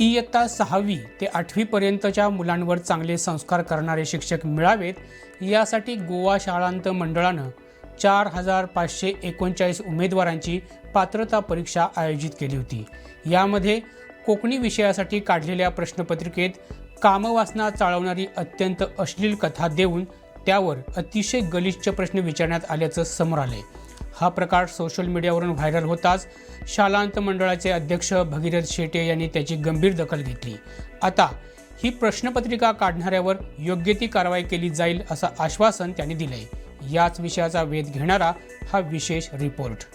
इयत्ता सहावी ते आठवीपर्यंतच्या मुलांवर चांगले संस्कार करणारे शिक्षक मिळावेत यासाठी गोवा शाळांत मंडळानं चार हजार पाचशे एकोणचाळीस उमेदवारांची पात्रता परीक्षा आयोजित केली होती. यामध्ये कोकणी विषयासाठी काढलेल्या प्रश्नपत्रिकेत कामवासना चाळवणारी अत्यंत अश्लील कथा देऊन त्यावर अतिशय गलिच्छ प्रश्न विचारण्यात आल्याचं समोर आलंय. हा प्रकार सोशल मीडियावरून व्हायरल होताच. शालांत मंडळाचे अध्यक्ष भगीरथ शेटे यांनी त्याची गंभीर दखल घेतली. आता ही प्रश्नपत्रिका काढणाऱ्यावर योग्य ती कारवाई केली जाईल असं आश्वासन त्यांनी दिलंय. याच विषयाचा वेध घेणारा हा विशेष रिपोर्ट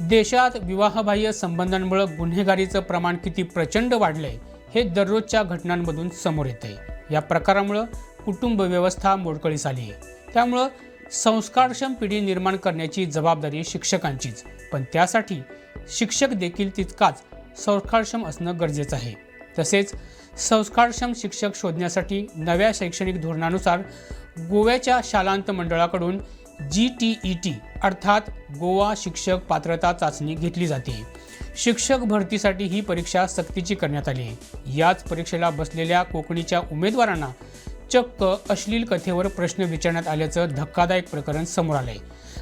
देशात विवाहबाह्य संबंधांमुळे गुन्हेगारीचं प्रमाण किती प्रचंड वाढलंय हे दररोजच्या घटनांमधून समोर येतंय. या प्रकारामुळं कुटुंब व्यवस्था मोडकळीस आली आहे त्यामुळं संस्कारक्षम पिढी निर्माण करण्याची जबाबदारी शिक्षकांचीच. पण त्यासाठी शिक्षक देखील तितकाच संस्कारक्षम असणं गरजेचं आहे. तसेच संस्कारक्षम शिक्षक शोधण्यासाठी नव्या शैक्षणिक धोरणानुसार गोव्याच्या शालांत मंडळाकडून जी टी ई टी अर्थात गोवा शिक्षक पात्रता चाचणी घेतली जाते. शिक्षक भरतीसाठी ही परीक्षा सक्तीची करण्यात आली. आहे याच परीक्षेला बसलेल्या कोकणीच्या उमेदवारांना चक्क अश्लील कथेवर प्रश्न विचारण्यात आल्याचं धक्कादायक प्रकरण समोर आलंय.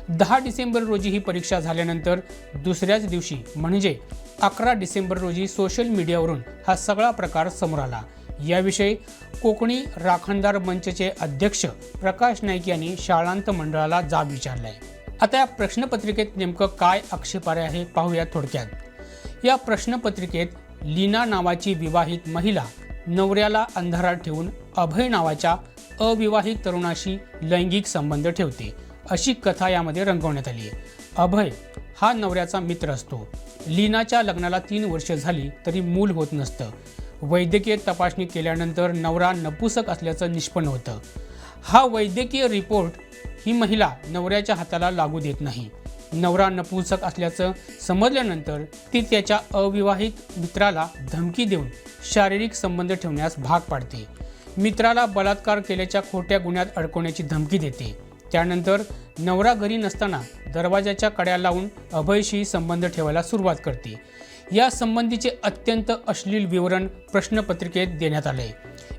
दहा डिसेंबर रोजी ही परीक्षा झाल्यानंतर दुसऱ्याच दिवशी म्हणजे अकरा डिसेंबर रोजी सोशल मीडियावरून हा सगळा प्रकार समोर आला. याविषयी कोकणी राखणदार मंचचे अध्यक्ष प्रकाश नाईक यांनी शाळांत मंडळाला जाब विचारलाय. आता या प्रश्नपत्रिकेत नेमकं काय आक्षेपार्ह आहे पाहूया थोडक्यात. या प्रश्नपत्रिकेत लीना नावाची विवाहित महिला नवऱ्याला अंधारात ठेवून अभय नावाच्या अविवाहित तरुणाशी लैंगिक संबंध ठेवते अशी कथा यामध्ये रंगवण्यात आली आहे. अभय हा नवऱ्याचा मित्र असतो. लीनाच्या लग्नाला तीन वर्ष झाली तरी मूल होत नसतं. वैद्यकीय तपासणी केल्यानंतर नवरा नपुसक असल्याचं निष्पन्न होतं. हा वैद्यकीय रिपोर्ट ही महिला नवऱ्याच्या हाताला लागू देत नाही. नवरा नपुंसक असल्याचं समजल्यानंतर ती त्याच्या अविवाहित मित्राला धमकी देऊन शारीरिक संबंध ठेवण्यास भाग पाडते. मित्राला बलात्कार केल्याच्या खोट्या गुन्ह्यात अडकवण्याची धमकी देते. त्यानंतर नवरा घरी नसताना दरवाजाच्या कड्या लावून अभयशी संबंध ठेवायला सुरुवात करते. या संबंधीचे अत्यंत अश्लील विवरण प्रश्नपत्रिकेत देण्यात आले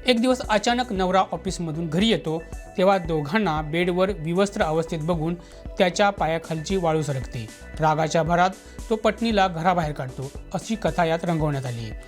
एक दिवस अचानक नवरा ऑफिसमधून घरी येतो तेव्हा दोघांना बेडवर विवस्त्र अवस्थेत बघून त्याच्या पायाखालची वाळू सरकते. रागाच्या भरात तो पत्नीला घराबाहेर काढतो अशी कथा यात रंगवण्यात आली. आहे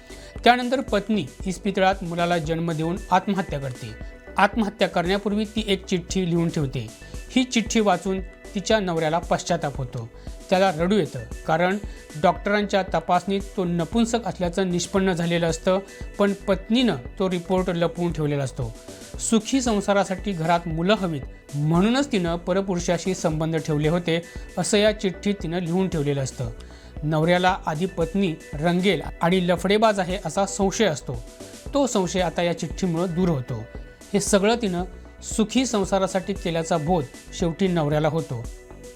त्यानंतर पत्नी इस्पितळात मुलाला जन्म देऊन आत्महत्या करते. आत्महत्या करण्यापूर्वी ती एक चिठ्ठी लिहून ठेवते. ही चिठ्ठी वाचून तिच्या नवऱ्याला पश्चाताप होतो. त्याला रडू येतं कारण डॉक्टरांच्या तपासणीत तो नपुंसक असल्याचं निष्पन्न झालेलं असतं पण पत्नीनं तो रिपोर्ट लपवून ठेवलेला असतो. सुखी संसारासाठी घरात मुलं हवीत म्हणूनच तिनं परपुरुषाशी संबंध ठेवले होते असं या चिठ्ठीत तिनं लिहून ठेवलेलं असतं. नवऱ्याला आधी पत्नी रंगेल आणि लफडेबाज आहे असा संशय असतो. तो संशय आता या चिठ्ठीमुळं दूर होतो. हे सगळं तिनं सुखी संसारासाठी केल्याचा बोध शेवटी नवऱ्याला होतो.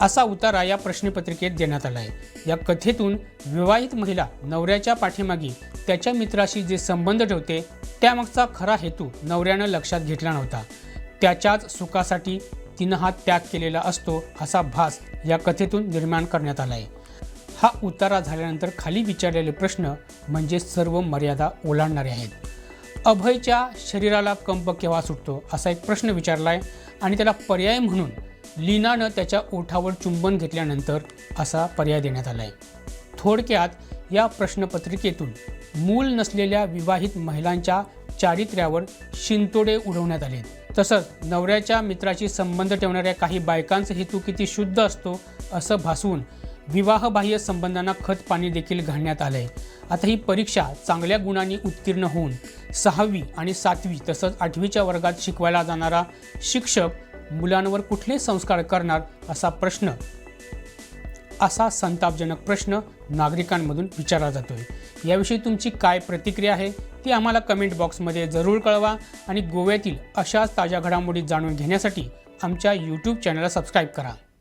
असा उतारा या प्रश्नपत्रिकेत देण्यात आला आहे या कथेतून विवाहित महिला नवऱ्याच्या पाठीमागे त्याच्या मित्राशी जे संबंध ठेवते त्यामागचा खरा हेतू नवऱ्यानं लक्षात घेतला नव्हता. त्याच्याच सुखासाठी तिनं हा त्याग केलेला असतो असा भास या कथेतून निर्माण करण्यात आला आहे हा उतारा झाल्यानंतर खाली विचारलेले प्रश्न म्हणजे सर्व मर्यादा ओलांडणारे आहेत. अभयच्या शरीराला कंप केव्हा सुटतो असा एक प्रश्न विचारला आहे आणि त्याला पर्याय म्हणून लीनानं त्याच्या ओठावर चुंबन घेतल्यानंतर असा पर्याय देण्यात आला आहे थोडक्यात या प्रश्नपत्रिकेतून मूल नसलेल्या विवाहित महिलांच्या चारित्र्यावर शिंतोडे उडवण्यात आले. तसंच नवऱ्याच्या मित्राशी संबंध ठेवणाऱ्या काही बायकांचा हेतू किती शुद्ध असतो असं भासवून विवाहबाह्य संबंधांना खत पाणी देखील घालण्यात आलंय. आता ही परीक्षा चांगल्या गुणांनी उत्तीर्ण होऊन सहावी आणि सातवी तसंच आठवीच्या वर्गात शिकवायला जाणारा शिक्षक मुलांवर कुठले संस्कार करणार असा प्रश्न असा संतापजनक प्रश्न नागरिकांमधून विचारला जातोय. याविषयी तुमची काय प्रतिक्रिया आहे ती आम्हाला कमेंट बॉक्समध्ये जरूर कळवा आणि गोव्यातील अशाच ताज्या घडामोडी जाणून घेण्यासाठी आमच्या यूट्यूब चॅनलला सबस्क्राईब करा.